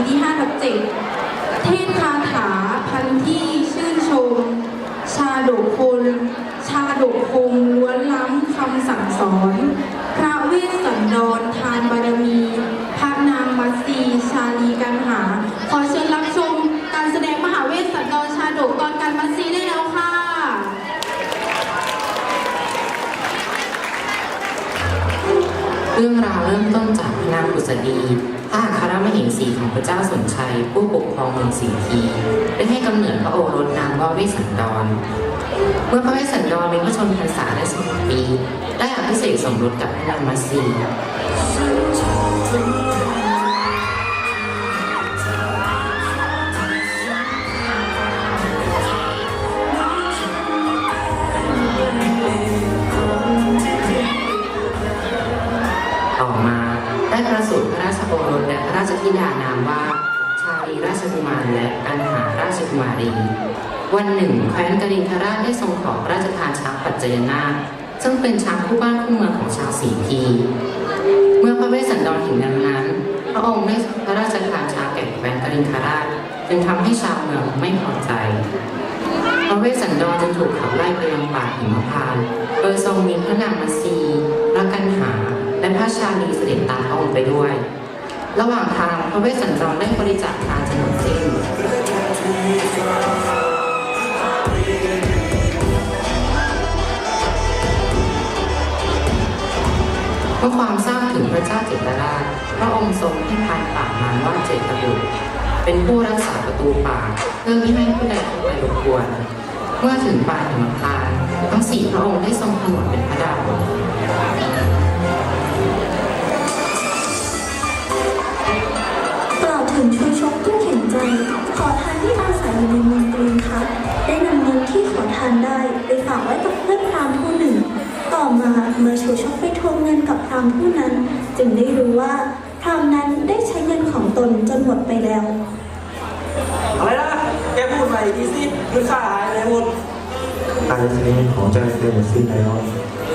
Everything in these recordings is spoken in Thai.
ปีที่5ทับ7 เจ้าสนชัยผู้ปกครองเมืองสิงคีได้ให้กำเนิดพระโอรสนามว่าเวสสันดร เมื่อพระเวสสันดรมีพระชนพรรษาได้สิบปี ได้อภิเษกสมรสกับพระนางมัสซี ธิดานามว่า ชาลีราชกุมารและกันหาราชกุมารี วันหนึ่งแคว้นกริงคราชได้ทรงขอพระราชทานช้างปัจจยนาซึ่งเป็นช้างคู่บ้านคู่เมืองของชาวสีพีเมื่อพระเวสสันดรเห็นดังนั้น พระองค์ได้พระราชทานช้างแก่แคว้นกริงคราชจึงทำให้ชาวเมืองไม่พอใจพระเวสสันดรจึงถูกขับไล่ไปยังป่าหิมพานต์โดยทรงมีพระนางมัสีพระกันหา และพระชาลีเสด็จตามพระองค์ไปด้วย ระหว่างทางพระเวสสันดรได้บริจาคทานจำนหมดสิ้นเมื่อความทราบถึงพระเจ้าเจตราชพระองค์ทรงให้พานป่ามารว่าเจตบุตรเป็นผู้รักษาประตูป่าเพื่อไม่ให้ผู้ใดเข้าไปรบกวน เมื่อถึงป่าหิมพานต์ทั้งสี่พระองค์ได้ทรงผนวดเป็นพระดาว กล่าวถึงชูชกผู้เข็นใจ ขอทานที่อาศัยอยู่ในเมืองกรุงคับได้นำเงินที่ขอทานได้ไปฝากไว้กับเพื่อนพราหมณ์ผู้หนึ่ง ต่อมาเมื่อชูชกไปทวงเงินกับพราหมณ์ผู้นั้น จึงได้รู้ว่าพราหมณ์นั้นได้ใช้เงินของตนจนหมดไปแล้ว อะไรนะแกพูดใหม่อีกทีสิเงินค่าหายอะไรหมดการใช้เงินของเจ้าเพื่อนสิ้นแล้ว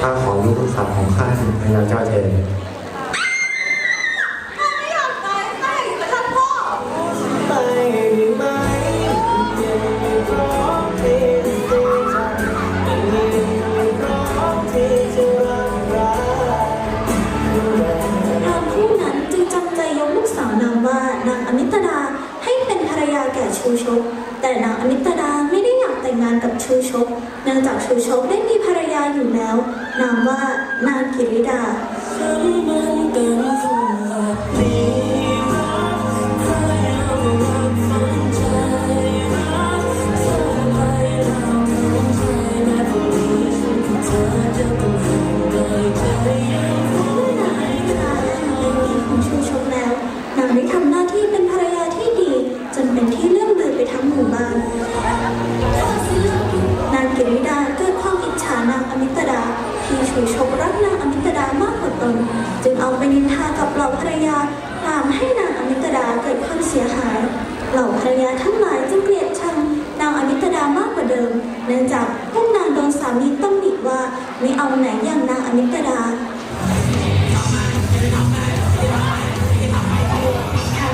ข้าขอยกลูกสาวของข้าให้พญาเจ้าแทน กับชูชก เนื่องจากชูชกได้มีภรรยาอยู่แล้ว นามว่านางกิริดาฉันมันเป็นคนแบบนี้รักใครเอารักฝังใจรักเธอไปแล้วทำใจแบบนี้เธอจะต้องทำได้ใจยังเมื่อนางได้ทำเป็นเมียของชูชกแล้วนางได้ทำหน้าที่เป็นภรรยาที่ดี จนเป็นที่เลื่องลือไปทั้งหมู่บ้าน รักนางอมิตดามากกว่าตน จึงเอาไปนินทากับเหล่าภรรยาตามให้นางอมิตดาเกิดความเสียหาย เหล่าภรรยาทั้งหลายจึงเกลียดชังนางอมิตดามากกว่าเดิม เนื่องจากพวกนางโดนสามีต้องหนิว่าไม่เอาไหนอย่างนางอมิตดา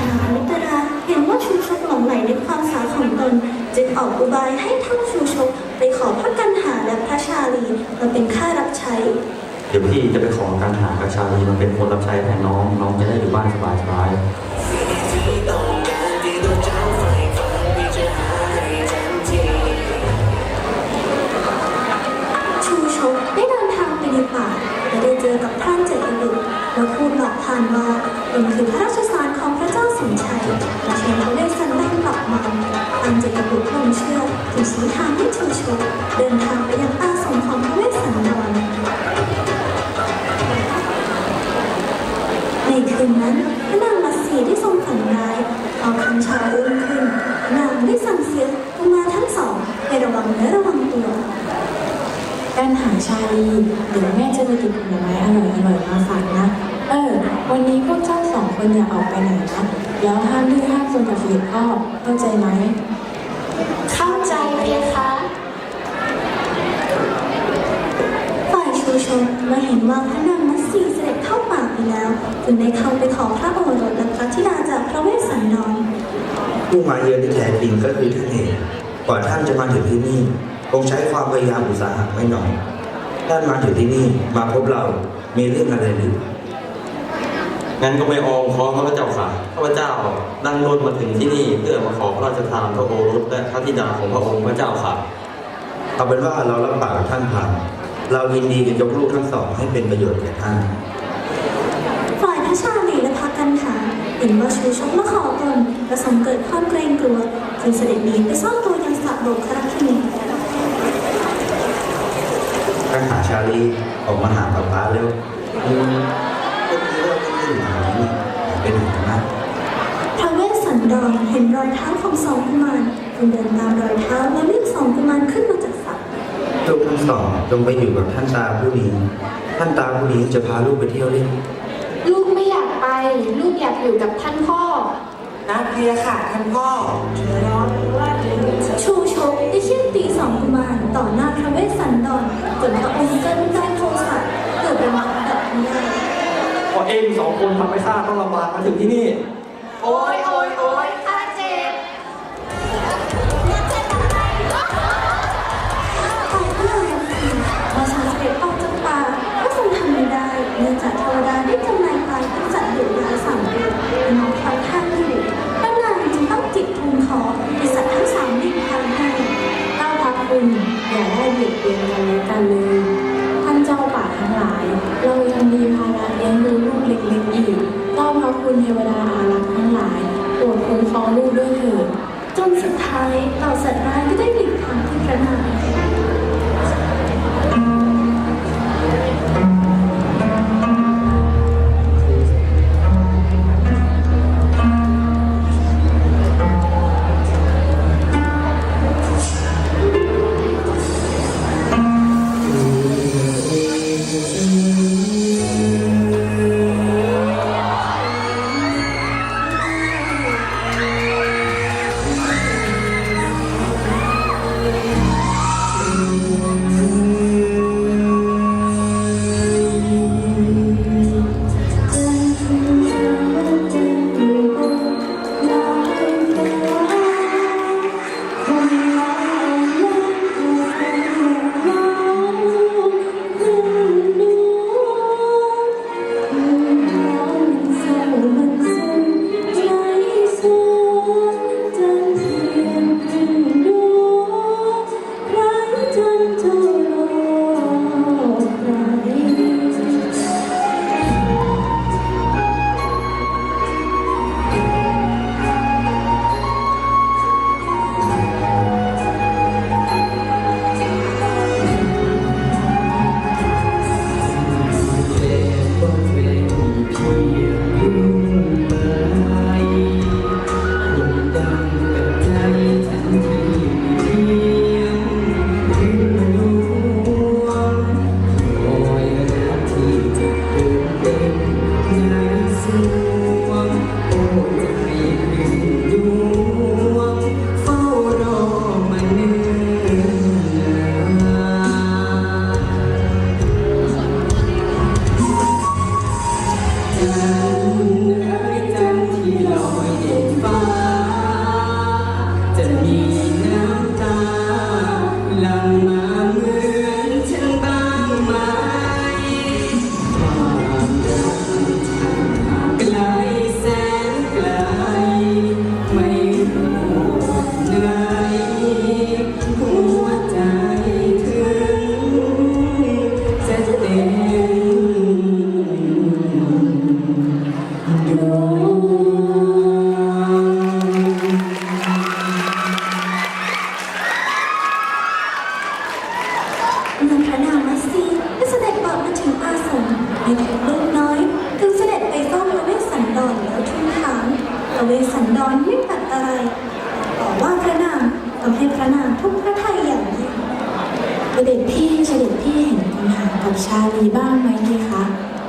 นางอมิตดาเห็นว่าชูชกหลงไหลในความสาวของตนจึงออกอุบายให้ท่านชูชกไปขอพระกันหาและพระชาลีมาเป็นข้ารับใช้ เดี๋ยวพี่จะไปขอการหากระชาลีมาเป็นคนรับใช้แทนน้อง น้องจะได้อยู่บ้านสบายส การหาชาลีเดี๋ยวแม่จะไปกินผลไม้อร่อยอร่อยๆมาฝากนะ เออ วันนี้พวกเจ้าสองคนอย่าออกไปไหนนะ แล้วห้ามดื้อห้ามซนกับเสียพ่อเข้าใจไหม เข้าใจเพียคะฝ่ายชูชนเมื่อเห็นว่าพระนางมัตสีเสด็จเข้าป่าไปแล้ว จึงได้เข้าไปขอพระโอรสและพระธิดาจากพระเวสสันนดร ผู้มาเยือนที่แท้จริงก็คือท่านเองกว่าท่านจะมาถึงที่นี่ คงใช้ความพยายามอุตสาหะไม่น้อยท่านมาถึงที่นี่มาพบเรา มีเรื่องอะไรหรืองั้นก็ไม่ออมขอพระเจ้าค่ะข้าพเจ้านั่งรถมาถึงที่นี่เพื่อมาขอพระราชทานพระโอรสและพระธิดาของพระองค์พระเจ้าค่ะเอาเป็นว่าเรารับปากกับท่านผ่านเรายินดีจะยกลูกทั้งสองให้เป็นประโยชน์แก่ท่านฝ่ายพระชาลีและพระกันหาเห็นว่าชูชกมาขอตนประสงค์เกิดความเกรงกลัวจึงเสด็จหนีไปซ่อนตัวยังสระโบกคราที่นี่ ท่านหาชาลีออกมาหาป๊าป๊าเร็วอืมก็มีเราไม่ได้อยู่แถวนี้เป็นหนมากพระเวสสันดรเห็นรอยเท้าของสองกุมารจึงเดินตามรอยเท้าและเรียกสองกุมารขึ้นมาจากสระลูกทั้งสองจงไปอยู่กับท่านตาผู้นี้ ท่านตาผู้นี้จะพาลูกไปเที่ยวเล่น ลูกไม่อยากไป ลูกอยากอยู่กับท่านพ่อนักเรียค่ะท่านพ่อชู ชกได้เชี่ยนตีสองกุมารต่อหน้าพระเวสสันดรจนพระองค์เกิดได้โทสะเกิดเป็นมักดับไม่ได้พอเองสองคนทำให้ข้าต้องลำบากมาถึงที่นี่ โอ้ยโอ้ เทวดาอารักษ์ทั้งหลายโปรดคุ้มครองลูกด้วยเถิดจนสุดท้ายเต่าสัตว์ร้ายก็ได้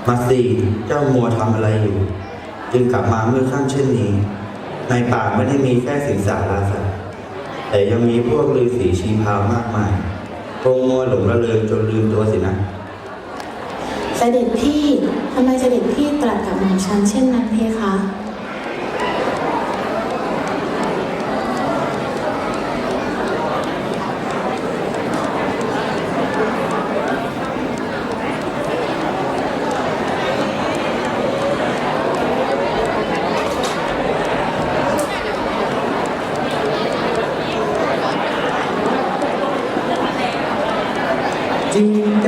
มัสซีเจ้ามัวทำอะไรอยู่ จึงกลับมาเมื่อค่ำเช่นนี้ ในป่าไม่ได้มีแค่สิงสาราสัตว์แต่ยังมีพวกฤาษีชีพามากมายคงมัวหลงระเริงจนลืมตัวสินะเสด็จพี่ทำไมเสด็จพี่ตรัสกับหม่อมฉันเช่นนั้นเพคะ Thank you.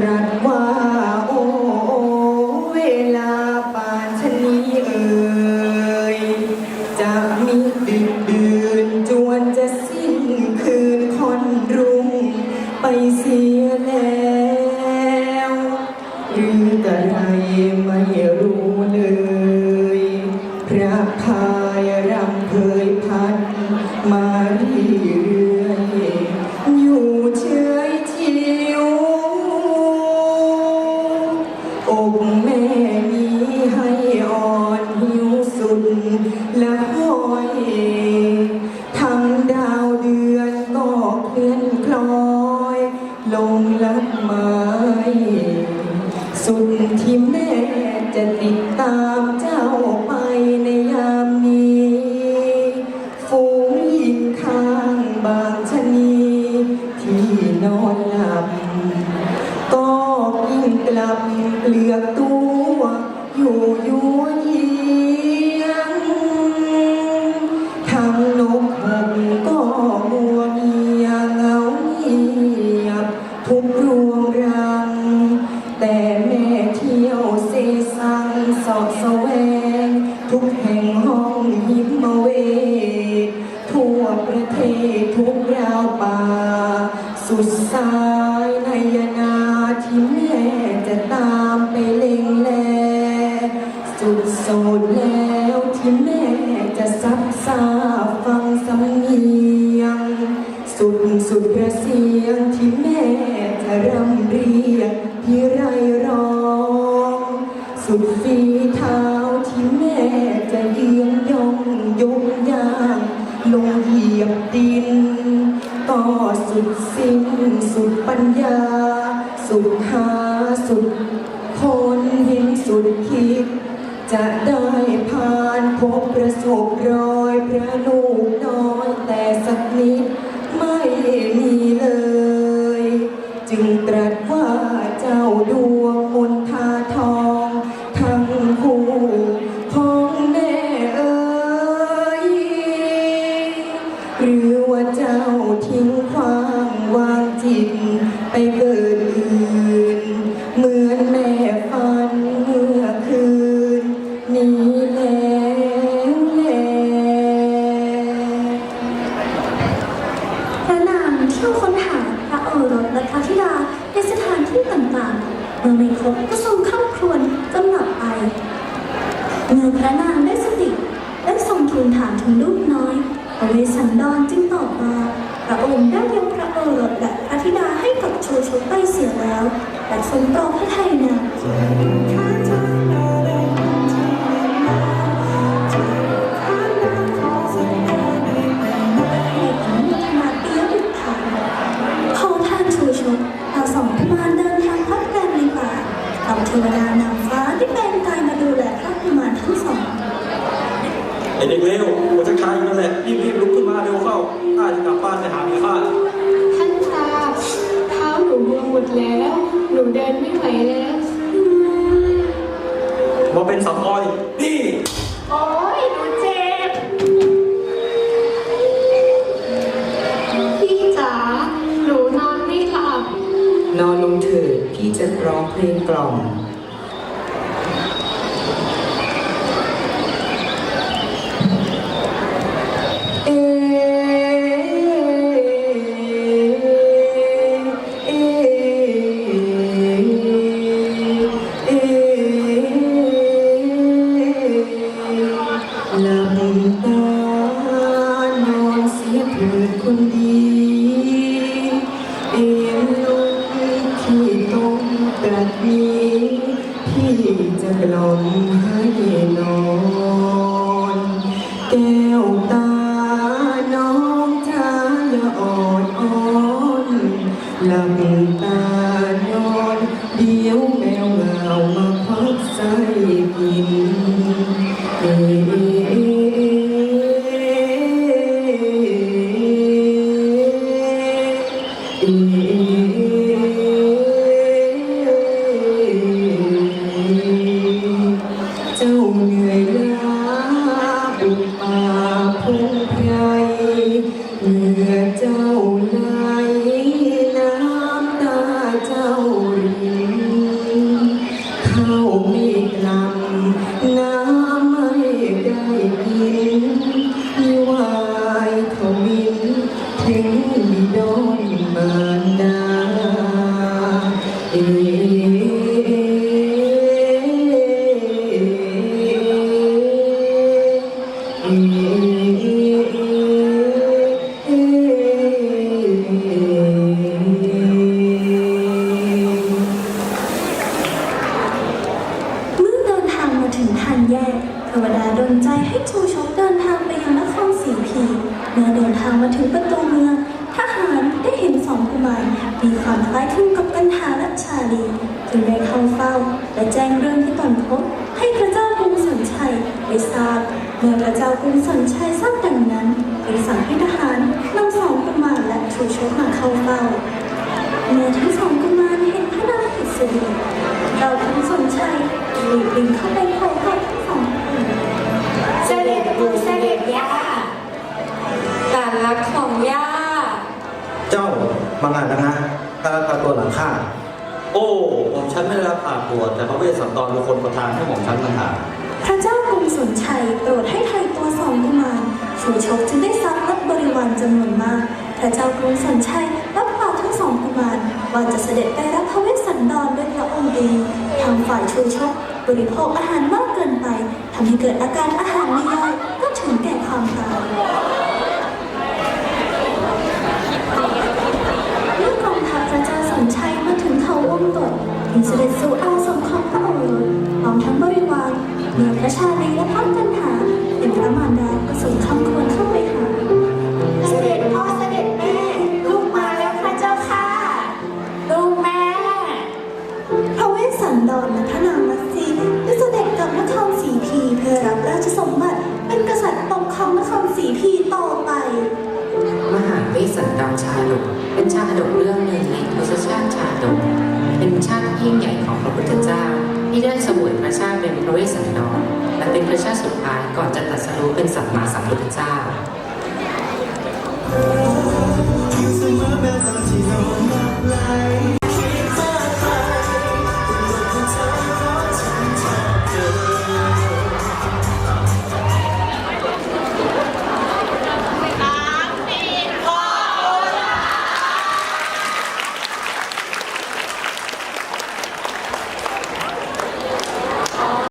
ลับเหลือกตัว อยู่ยั่ว สุดโสดแล้วที่แม่จะซับซาฟังสำเนียง สุดสุดกระเสียงที่แม่ ลูกน้อยแต่สักนิดไม่มีเลย จึงตรัสว่าเจ้าดวงมน เอาเทวดานางฟ้าที่เป็นกายมาดูแลพระกุมารทั้งสองไอเด็กเลวหัวจะคายอยู่นั่นแหละรีบรีบลุกขึ้นมาเร็วเข้าข้าจะกลับบ้านไปหาเมียข้าท่านตาเท้าหนูบวมหมดแล้ว หนูเดินไม่ไหวแล้วมาเป็นสาอ้อย ร้องเพลงกล่อม Аминь. เทวดาดลใจให้ชูชกเดินทางไปยังนครศรีพีเมื่อเดินทางมาถึงประตูเมืองทหารได้เห็นสองกุมารมีความคล้ายคลึงกับกันหาและชาลีจึงได้เข้าเฝ้า และแจ้งเรื่องที่ตนพบให้พระเจ้ากรุงสันชัยได้ทราบเมื่อพระเจ้ากรุงสันชัยทราบดังนั้นจึงสั่งให้ทหารนำสองกุมารและชูชกมาเข้าเฝ้าเมื่อทั้งสองกุมารเห็นพระนางอิสรีเราทั้งสนชัยหลีกลิงเข้าไปพบ ด็จปู่เสด็จย่าหลานรักของย่า เจ้าบังอาจแล้วนะถ้ารับตัวหลังข้าโอ้ผมฉันไม่ได้รับผ่าตัว แต่พระเวสสันดรเป็นคนประทานให้ผมฉันต่างหากพระเจ้ากรุงสนชัยโปรดให้ไทยตัวสองกุมารชูชกจึงได้ทรัพย์และบริวารจำนวนมาก พระเจ้ากรุงสนชัยรับปากทั้งสองกุมารว่าจะเสด็จไปรับพระเวสสันดรด้วยพระองค์เองทางฝ่ายชูชกบริโภคอาหารมากเกิน ไปทำให้เกิดอาการอาหารไม่ย่อยก็ถึงแก่ความตายเมื่อกองทัพพระเจ้าสนชัยมาถึงเขาวงกดอินเสด็จสู่อาสมของพระองค์พร้อมทั้งบริวารเมื่อพระชาลีและพระ ชาติที่ยิ่งใหญ่ของพระพุทธเจ้า ที่ได้สวยพระชาติเป็นพระเวสสันดรและเป็นพระชาติสุดท้ายก่อนจะตรัสรู้เป็นสัมมาสัมพุทธเจ้าอยู่เสมอแ